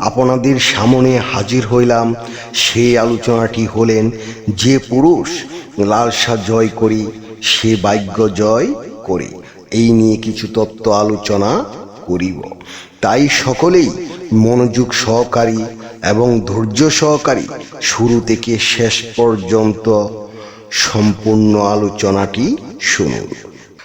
আপনাদের সামনে হাজির হইলাম। সেই আলোচনাটি হলেন, যে পুরুষ লালসা জয় করি, সে ভাগ্য জয় করে। এই নিয়ে কিছু তত্ত্ব আলোচনা করিব। তাই সকলেই মনোযোগ সহকারী এবং ধৈর্য সহকারী শুরু থেকে শেষ পর্যন্ত সম্পূর্ণ আলোচনাটি শুনুন।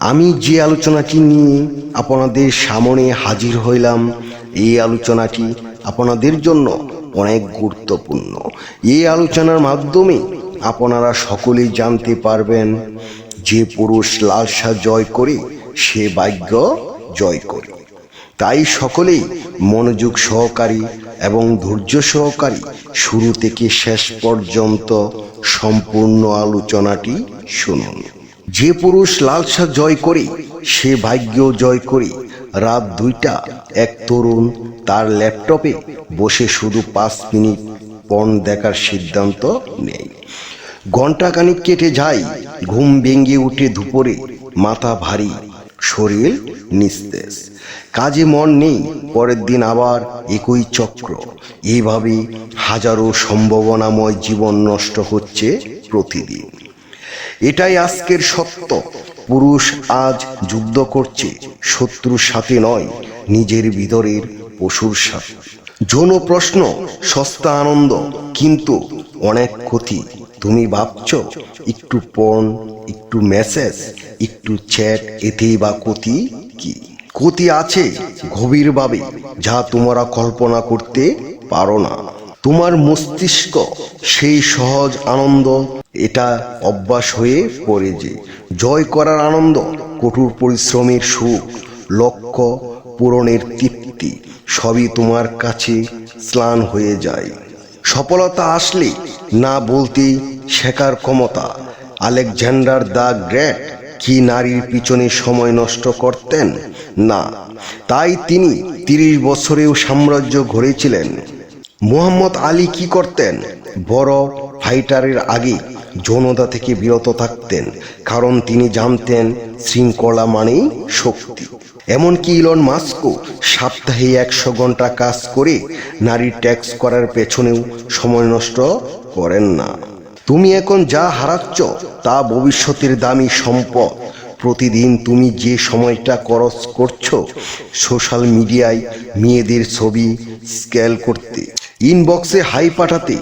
আমি যে আলোচনাটি নিয়ে আপনাদের সামনে হাজির হইলাম, এই আলোচনাটি আপনাদের জন্য অনেক গুরুত্বপূর্ণ। এই আলোচনার মাধ্যমে আপনারা সকলেই জানতে পারবেন যে পুরুষ লালসা জয় করে, সে ভাগ্য জয় করে। তাই সকলেই মনোযোগ সহকারী এবং ধৈর্য সহকারী শুরু থেকে শেষ পর্যন্ত সম্পূর্ণ আলোচনাটি শুনুন। যে পুরুষ লালসা জয় করে, সে ভাগ্য জয় করে। রাত দুইটা, এক তরুণ তার ল্যাপটপে বসে শুধু পাঁচ মিনিট পণ দেখার সিদ্ধান্ত নেই ঘণ্টাখানিক কেটে যায়, ঘুম ভেঙে উঠে দুপুরে, মাথা ভারী, শরীর নিস্তেজ। কাজে মন নেই, পরের দিন আবার একই চক্র। এইভাবে হাজারো সম্ভাবনাময় জীবন নষ্ট হচ্ছে প্রতিদিন। এটাই আজকের সত্য। পুরুষ আজ যুদ্ধ করছে, শত্রুর সাথে নয়, নিজের ভিতরের পশুর সাথে। যৌন প্রশ্ন, সস্তা আনন্দ, কিন্তু অনেক ক্ষতি। তুমি ভাবছ, একটু পণ একটু মেসেজ একটু চ্যাট এতেই বা ক্ষতি কি? ক্ষতি আছে গভীরভাবে, যা তোমরা কল্পনা করতে পারো না। তোমার মস্তিষ্ক সেই সহজ আনন্দ, এটা অভ্যাস হয়ে পড়ে যে। জয় করার আনন্দ, কঠোর পরিশ্রমের সুখ, লক্ষ্য পূরণের তৃপ্তি, সবই তোমার কাছে স্নান হয়ে যায়। সফলতা আসলে না বলতে শেখার ক্ষমতা। আলেকজান্ডার দ্য গ্রেট কি নারীর পিছনে সময় নষ্ট করতেন? না। তাই তিনি তিরিশ বছরেও সাম্রাজ্য গড়েছিলেন মোহাম্মদ আলী কি করতেন? বড় ফাইটারের আগে যৌনতা থেকে বিরত থাকতেন, কারণ তিনি জানতেন শৃঙ্খলা মানেই শক্তি। এমনকি ইলন মাস্কও সপ্তাহে একশো ঘণ্টা কাজ করে নারী ট্যাক্স করার পেছনেও সময় নষ্ট করেন না। তুমি এখন যা হারাচ্ছ, তা ভবিষ্যতের দামি সম্পদ। প্রতিদিন তুমি যে সময়টা খরচ করছ, সোশ্যাল মিডিয়ায় মেয়েদের ছবি স্ক্যাল করতে। ইনবক্সে হাই পাঠাতে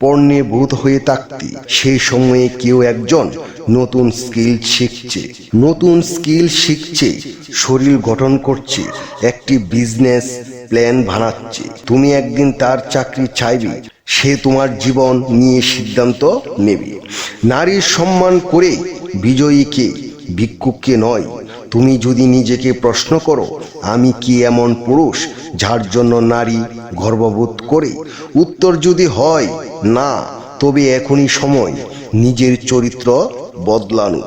পণ্যে ভূত হয়ে থাকতে সেই সময়ে কেউ একজন নতুন স্কিল শিখছে। নতুন স্কিল শিখছে, শরীর গঠন করছে, একটি বিজনেস প্ল্যান বানাচ্ছে। তুমি একদিন তার চাকরি চাইবে, সে তোমার জীবন নিয়ে সিদ্ধান্ত নেবে। নারীর সম্মান করে বিজয়ীকে ভিক্ষুককে নয়। তুমি যদি নিজেকে প্রশ্ন করো, আমি কি এমন পুরুষ? যার জন্য নারী গর্ববোধ করে। উত্তর যদি হয়, না, তবে এখনই সময়, নিজের চরিত্র বদলানো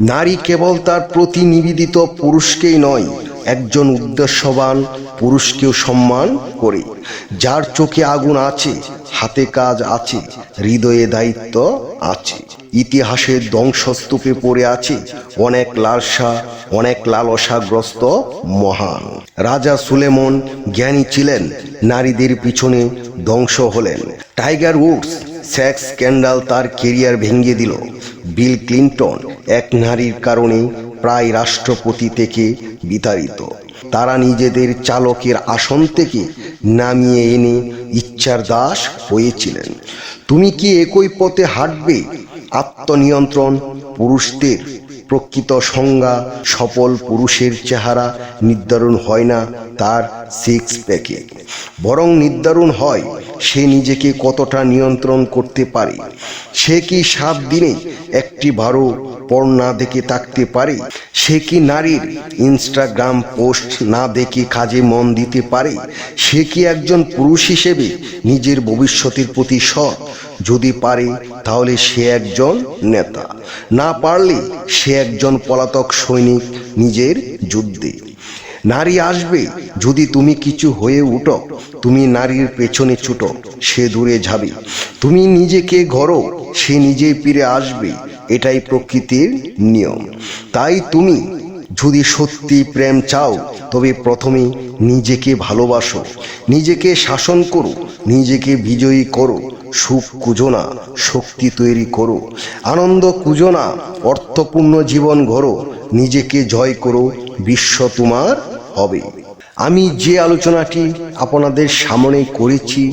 নারী কেবল তার প্রতিনিবেদিত পুরুষকেই নয় একজন উদ্দেশ্যবান পুরুষকেও সম্মান করে। যার চোখে আগুন আছে, হাতে কাজ আছে, হৃদয়ে দায়িত্ব আছে। ইতিহাসের ধ্বংসস্তূপে পড়ে আছে অনেক লালসা, অনেক লালসাগ্রস্ত মহান। রাজা সুলেমন জ্ঞানী ছিলেন, নারীদের পিছনে ধ্বংস হলেন। টাইগার উডস সেক্স স্ক্যান্ডাল তার কেরিয়ার ভেঙে দিল। বিল ক্লিন্টন এক নারীর কারণে প্রায় রাষ্ট্রপতি থেকে বিতাড়িত। তারা নিজেদের চালকের আসন থেকে নামিয়ে এনে ইচ্ছার দাস হয়েছিলেন। তুমি কি একই পথে হাঁটবে? আত্মনিয়ন্ত্রণ, পুরুষদের প্রকৃত সংজ্ঞা, সফল পুরুষের চেহারা নির্ধারণ হয় না তার সিক্স প্যাকে বরং নির্ধারণ হয় সে নিজেকে কতটা নিয়ন্ত্রণ করতে পারে? সে কি সাত দিনে একটি বারো পর না দেখে থাকতে পারে? সে কি নারীর ইনস্টাগ্রাম পোস্ট না দেখে কাজে মন দিতে পারে? সে কি একজন পুরুষ হিসেবে নিজের ভবিষ্যতের প্রতি সৎ? যদি পারে, তাহলে সে একজন নেতা। না পারলে সে একজন পলাতক সৈনিক নিজের যুদ্ধে। নারী আসবে, যদি তুমি কিছু হয়ে উঠো, তুমি নারীর পেছনে ছুটো, সে দূরে যাবে। তুমি নিজেকে ঘরো, সে নিজেই ফিরে আসবে, এটাই প্রকৃতির নিয়ম। তাই তুমি যদি সত্যি প্রেম চাও, তবে প্রথমে নিজেকে ভালোবাসো। নিজেকে শাসন করো, নিজেকে বিজয়ী করো। সুখ কুজো না শক্তি তৈরি করো। আনন্দ কুজো না অর্থপূর্ণ জীবন গড়ো। নিজেকে জয় করো, বিশ্ব তোমার হবে। আমি যে আলোচনাটি আপনাদের সামনে করেছি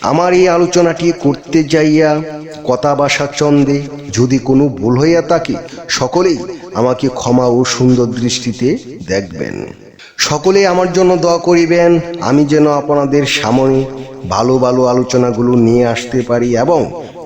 আমার এই আলোচনাটি করতে যাইয়া কথা বাসা চন্দে, যদি কোনো ভুল হইয়া থাকে, সকলেই আমাকে ক্ষমা ও সুন্দর দৃষ্টিতে দেখবেন। সকলে আমার জন্য দোয়া করিবেন, আমি যেন আপনাদের সামনে ভালো ভালো আলোচনাগুলো নিয়ে আসতে পারি এবং